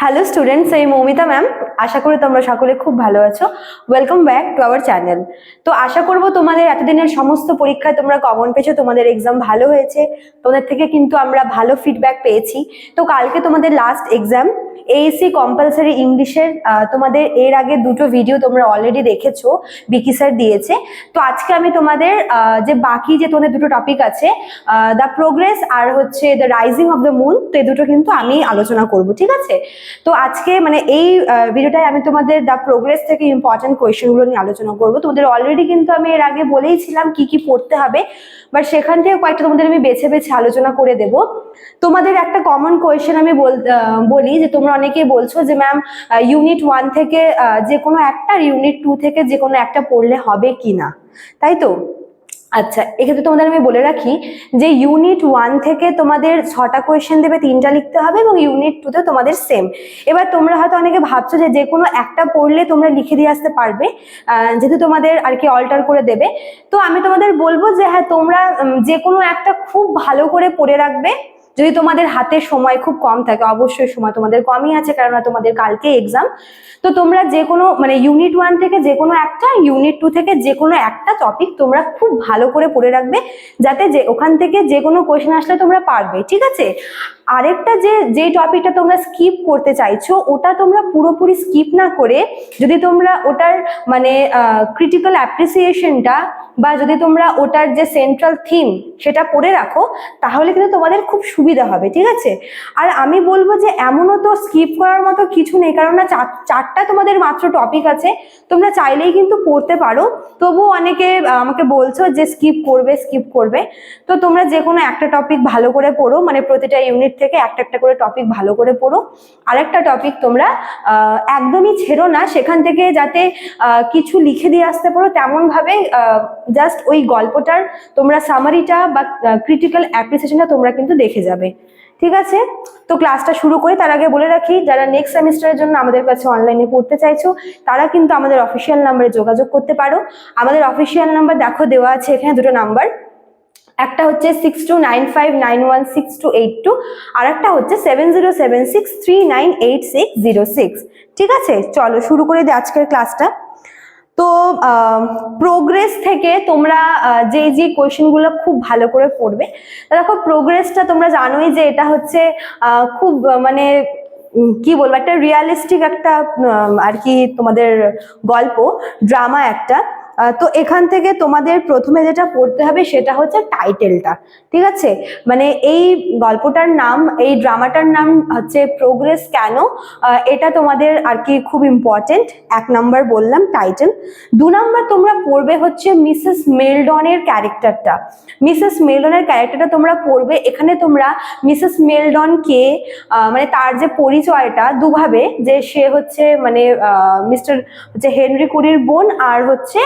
Hello students আমি Moumita ma'am আশা করি তোমরা সকলে খুব ভালো আছো। Welcome back to our channel তো আশা করব তোমাদের এতদিনের সমস্ত পরীক্ষায় তোমরা কমন পেয়েছ, তোমাদের এক্সাম ভালো হয়েছে, তোমাদের থেকে কিন্তু আমরা ভালো ফিডব্যাক পেয়েছি। তো কালকে তোমাদের লাস্ট এক্সাম এইসি কম্পালসারি ইংলিশের তোমাদের এর আগে দুটো ভিডিও তোমরা অলরেডি দেখেছ বিকি স্যার দিয়েছে। তো আজকে আমি তোমাদের যে বাকি যে তোমাদের দুটো টপিক আছে দ্য প্রোগ্রেস আর হচ্ছে the rising of the moon তো এই দুটো কিন্তু আমি আলোচনা করব, ঠিক আছে? তো আজকে মানে এই ভিডিওটায় আমি তোমাদের দ্য প্রোগ্রেস থেকে ইম্পর্টেন্ট কোয়েশ্চেনগুলো নিয়ে আলোচনা করব। তোমাদের অলরেডি কিন্তু আমি এর আগে বলেইছিলাম কি কি পড়তে হবে বাট সেখান থেকে কয়েকটা তোমাদের আমি বেছে বেছে আলোচনা করে দেব। তোমাদের একটা কমন কোয়েশ্চেন আমি বলি যে তোমরা অনেকেই বলছো যে, ম্যাম ইউনিট ওয়ান থেকে যে কোনো একটা ইউনিট টু থেকে যে কোনো একটা পড়লে হবে কি না? তাই তো? আচ্ছা এক্ষেত্রে তোমাদের আমি বলে রাখি যে ইউনিট ওয়ান থেকে তোমাদের ছটা কোয়েশ্চেন দেবে, তিনটা লিখতে হবে এবং ইউনিট টুতে তোমাদের সেম এবার তোমরা হয়তো অনেকে ভাবছ যে যে কোনো একটা পড়লে তোমরা লিখে দিয়ে আসতে পারবে যেহেতু তোমাদের আর কি অল্টার করে দেবে। তো আমি তোমাদের বলব যে হ্যাঁ তোমরা যে কোনো একটা খুব ভালো করে পড়ে রাখবে। যদি তোমাদের হাতে সময় খুব কম থাকে, অবশ্যই সময় তোমাদের কমই আছে কারণ তোমাদের কালকে এক্সাম তো তোমরা যে কোনো মানে ইউনিট ওয়ান থেকে যে কোনো একটা ইউনিট টু থেকে যে কোনো একটা টপিক তোমরা খুব ভালো করে পড়ে রাখবে, যাতে যে, ওখান থেকে যে কোনো কোয়েশ্চেন আসলে তোমরা পারবে, ঠিক আছে? আরেকটা যে যে টপিকটা তোমরা স্কিপ করতে চাইছো, ওটা তোমরা পুরোপুরি স্কিপ না করে যদি তোমরা ওটার মানে ক্রিটিক্যাল অ্যাপ্রিসিয়েশনটা বা যদি তোমরা ওটার যে সেন্ট্রাল থিম সেটা পড়ে রাখো, তাহলে কিন্তু তোমাদের খুব সুবিধা হবে, ঠিক আছে? আর আমি বলব যে, এমনও তো স্কিপ করার মতো কিছু নেই, কারণ না চার- চারটা তোমাদের মাত্র টপিক আছে, তোমরা চাইলেই কিন্তু পড়তে পারো। তবুও অনেকে আমাকে বলছো যে স্কিপ করবে স্কিপ করবে। তো তোমরা যে কোনো একটা টপিক ভালো করে পড়ো মানে প্রতিটা ইউনিট থেকে একটা একটা করে টপিক ভালো করে পড়ো। আরেকটা টপিক তোমরা একদমই ছেড়ো না, সেখান থেকে যাতে কিছু লিখে দিয়ে আসতে পারো তেমনভাবে জাস্ট ওই গল্পটার তোমরা সামারিটা বা ক্রিটিক্যাল অ্যাপ্রিসিয়েশনটা তোমরা কিন্তু দেখে যাবে। ঠিক আছে? তো ক্লাসটা শুরু করি, তার আগে বলে রাখি, যারা নেক্সট সেমিস্টারের জন্য আমাদের কাছে অনলাইনে পড়তে চাইছো, তারা কিন্তু আমাদের অফিসিয়াল নাম্বারে যোগাযোগ করতে পারো। আমাদের অফিসিয়াল নাম্বার দেখো দেওয়া আছে, এখানে দুটো নাম্বার একটা হচ্ছে six two nine five nine one six two eight two আর একটা হচ্ছে seven zero seven six three nine eight six zero six ঠিক আছে? চলো, শুরু করে দিই আজকের ক্লাসটা তো প্রোগ্রেস থেকে তোমরা যে যে কোয়েশ্চেনগুলো খুব ভালো করে পড়বে, দেখো প্রোগ্রেসটা তোমরা জানোই যে এটা হচ্ছে খুব মানে কি বলব, একটা রিয়ালিস্টিক একটা আর কি তোমাদের গল্প ড্রামা একটা। তো এখান থেকে তোমাদের প্রথমে যেটা পড়তে হবে সেটা হচ্ছে টাইটেলটা ঠিক আছে? মানে এই গল্পটার নাম এই ড্রামাটার নাম হচ্ছে প্রোগ্রেস কেন? এটা তোমাদের আর কি খুব ইম্পর্টেন্ট এক নাম্বার বললাম টাইটেল দু নাম্বার তোমরা পড়বে হচ্ছে মিসেস মেলডনের ক্যারেক্টারটা মিসেস মেলডনের ক্যারেক্টারটা তোমরা পড়বে এখানে তোমরা মিসেস মেলডনকে আহ, মানে তার যে পরিচয়টা দুভাবে যে সে হচ্ছে মানে মিস্টার হচ্ছে হেনরি কুরির বোন আর হচ্ছে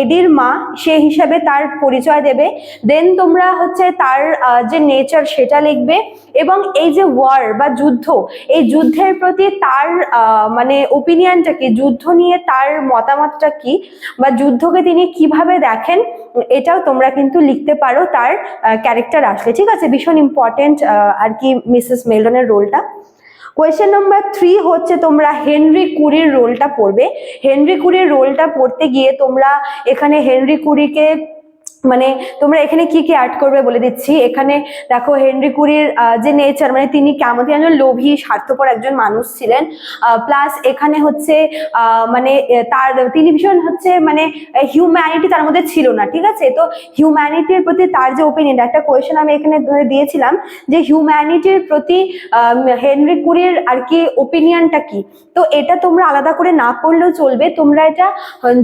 এডির মা সে হিসাবে তার পরিচয় দেবে। দেন তোমরা হচ্ছে তার যে নেচার সেটা লিখবে এবং এই যে ওয়ার বা যুদ্ধ, এই যুদ্ধের প্রতি তার মানে ওপিনিয়নটা কি? যুদ্ধ নিয়ে তার মতামতটা কি? বা যুদ্ধকে তিনি কীভাবে দেখেন? এটাও তোমরা কিন্তু লিখতে পারো তার ক্যারেক্টার আসলে। ঠিক আছে? ভীষণ ইম্পর্টেন্ট আর কি মিসেস মেলডনের রোলটা কোয়েশ্চেন নাম্বার থ্রি হচ্ছে তোমরা হেনরি কুরির রোলটা পড়বে। হেনরি কুরির রোলটা পড়তে গিয়ে তোমরা এখানে হেনরি কুরিকে মানে তোমরা এখানে কি কি অ্যাড করবে বলে দিচ্ছি। এখানে দেখো হেনরি কুরির যে নেচার মানে তিনি কেমন একজন লোভী, স্বার্থপর একজন মানুষ ছিলেন। প্লাস এখানে হচ্ছে মানে তার, তিনি ভীষণ হচ্ছে মানে হিউম্যানিটি তার মধ্যে ছিল না, ঠিক আছে? তো হিউম্যানিটির প্রতি তার যে ওপিনিয়ন একটা কোয়েশ্চেন আমি এখানে দিয়েছিলাম যে হিউম্যানিটির প্রতি হেনরি কুরির আর কি ওপিনিয়নটা কি? তো এটা তোমরা আলাদা করে না পড়লেও চলবে। তোমরা এটা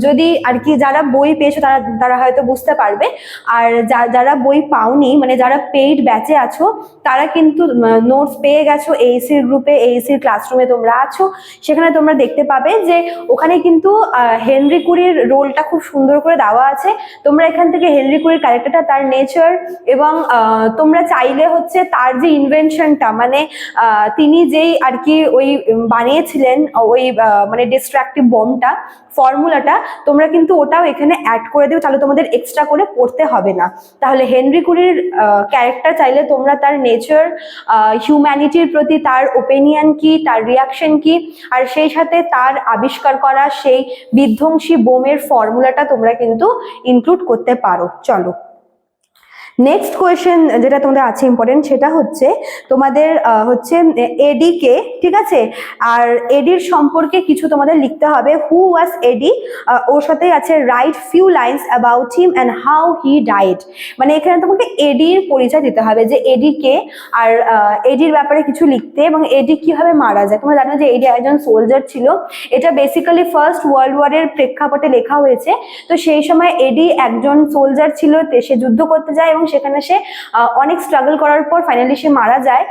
যদি আর কি যারা বই পেয়েছ তারা তারা হয়তো বুঝতে পারবে। আর যারা বই পাওনি মানে যারা পেইড ব্যাচে আছো, তারা কিন্তু নোটস পেয়ে গেছো এইসির গ্রুপে এইসির ক্লাসরুমে তোমরা আছো। সেখানে তোমরা দেখতে পাবে যে ওখানে কিন্তু হেনরি কুরির রোলটা খুব সুন্দর করে দেওয়া আছে। তোমরা এখান থেকে হেনরি কুরির ক্যারেক্টারটা তার নেচার এবং তোমরা চাইলে হচ্ছে তার যে ইনভেনশনটা মানে তিনি যেই আর কি ওই বানিয়েছিলেন ওই মানে ডিস্ট্রাকটিভ বমটা ফর্মুলাটা তোমরা কিন্তু ওটাও এখানে অ্যাড করে দিও। তাহলে তোমাদের এক্সট্রা করে পড়তে হবে না। তাহলে হেনরি কুরির ক্যারেক্টার চাইলে তোমরা তার নেচার হিউম্যানিটির প্রতি তার ওপিনিয়ন কি, তার রিয়াকশন কি, আর সেই সাথে তার আবিষ্কার করা সেই বিধ্বংসী বোমের ফর্মুলাটা তোমরা কিন্তু ইনক্লুড করতে পারো। চলো। নেক্সট কোয়েশ্চেন যেটা তোমাদের আছে ইম্পর্টেন্ট সেটা হচ্ছে তোমাদের হচ্ছে এডি কে ঠিক আছে? আর এডির সম্পর্কে কিছু তোমাদের লিখতে হবে। হু ওয়াজ এডি ওর সাথে আছে right few lines about him and how he died মানে এখানে তোমাকে এডির পরিচয় দিতে হবে যে এডি কে আর এডির ব্যাপারে কিছু লিখতে এবং এডি কীভাবে মারা যায়। তোমরা জানো যে এডি একজন সোলজার ছিল। এটা বেসিক্যালি ফার্স্ট ওয়ার্ল্ড ওয়ারের প্রেক্ষাপটে লেখা হয়েছে। তো সেই সময় এডি একজন সোলজার ছিল সে যুদ্ধ করতে যায় এবং সেখানে সে অনেক স্ট্রাগল করার পর ফাইনালি সে মারা যায়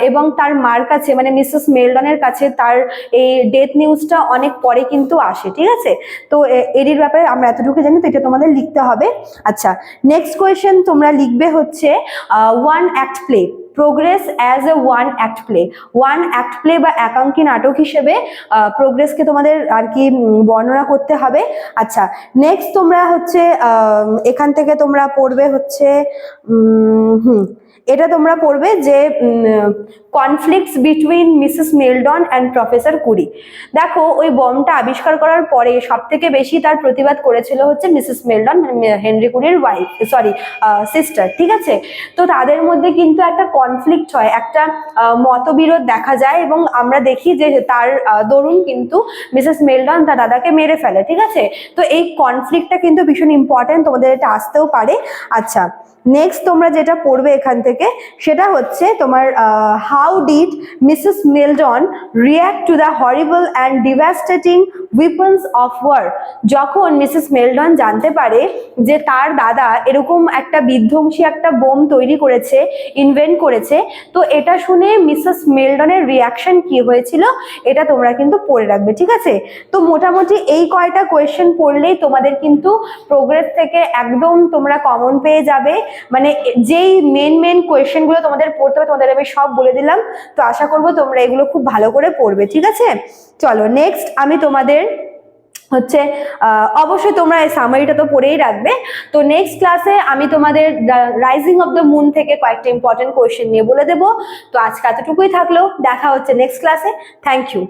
এবং তার মার কাছে মানে মিসেস মেলডনের কাছে তার এই ডেথ নিউজটা অনেক পরে কিন্তু আসে, ঠিক আছে? তো, এ- এডির ব্যাপারে আমরা এতটুকু জানি, তো এটা তোমাদের লিখতে হবে। আচ্ছা নেক্সট কোয়েশ্চেন তোমরা লিখবে হচ্ছে one act play progress as a one act play one act play বা একাঙ্কি নাটক হিসেবে প্রোগ্রেসকে তোমাদের আর কি বর্ণনা করতে হবে। আচ্ছা নেক্সট তোমরা হচ্ছে এখান থেকে তোমরা পড়বে হচ্ছে হুম এটা তোমরা পড়বে যে conflicts between Mrs Meldon and professor Corrie দেখো, ওই বমটা আবিষ্কার করার পরে সব থেকে বেশি তার প্রতিবাদ করেছিল হচ্ছে মিসেস মেলডন হেনরি কুরির ওয়াইফ সরি সিস্টার ঠিক আছে? তো তাদের মধ্যে কিন্তু একটা কনফ্লিক্ট হয়, একটা মতবিরোধ দেখা যায় এবং আমরা দেখি যে তার দরুন কিন্তু মিসেস মেলডন তার দাদাকে মেরে ফেলে, ঠিক আছে? তো এই কনফ্লিক্টটা কিন্তু ভীষণ ইম্পর্টেন্ট তোমাদের এটা আসতেও পারে। আচ্ছা নেক্সট তোমরা যেটা পড়বে এখান থেকে সেটা হচ্ছে তোমার how did Mrs Meldon react to the horrible and devastating weapons of war যখন মিসেস মেলডন জানতে পারে যে তার দাদা এরকম একটা বিধ্বংসী একটা বোম তৈরি করেছে ইনভেন্ট করেছে, তো এটা শুনে মিসেস মেলডনের রিয়াকশন কি হয়েছিল, এটা তোমরা কিন্তু পড়ে রাখবে, ঠিক আছে? তো মোটামুটি এই কয়টা কোয়েশ্চেন পড়লেই তোমাদের কিন্তু প্রোগ্রেস থেকে একদম তোমরা কমন পেয়ে যাবে। মানে যেই মেন মেন কোয়েশ্চেনগুলো তোমাদের পড়তে হবে, তোমাদের আমি সব বলে দিলাম। তো আশা করব তোমরা এগুলো খুব ভালো করে পড়বে, ঠিক আছে? চলো নেক্সট আমি তোমাদের হচ্ছে অবশ্যই তোমরা এই সামারিটা তো পড়েই রাখবে। তো নেক্সট ক্লাসে আমি তোমাদের রাইজিং অফ দ্য মুন থেকে কয়েকটা ইম্পর্টেন্ট কোয়েশ্চেন নিয়ে বলে দেবো। তো আজকে এতটুকুই থাকল। দেখা হচ্ছে নেক্সট ক্লাসে থ্যাংক ইউ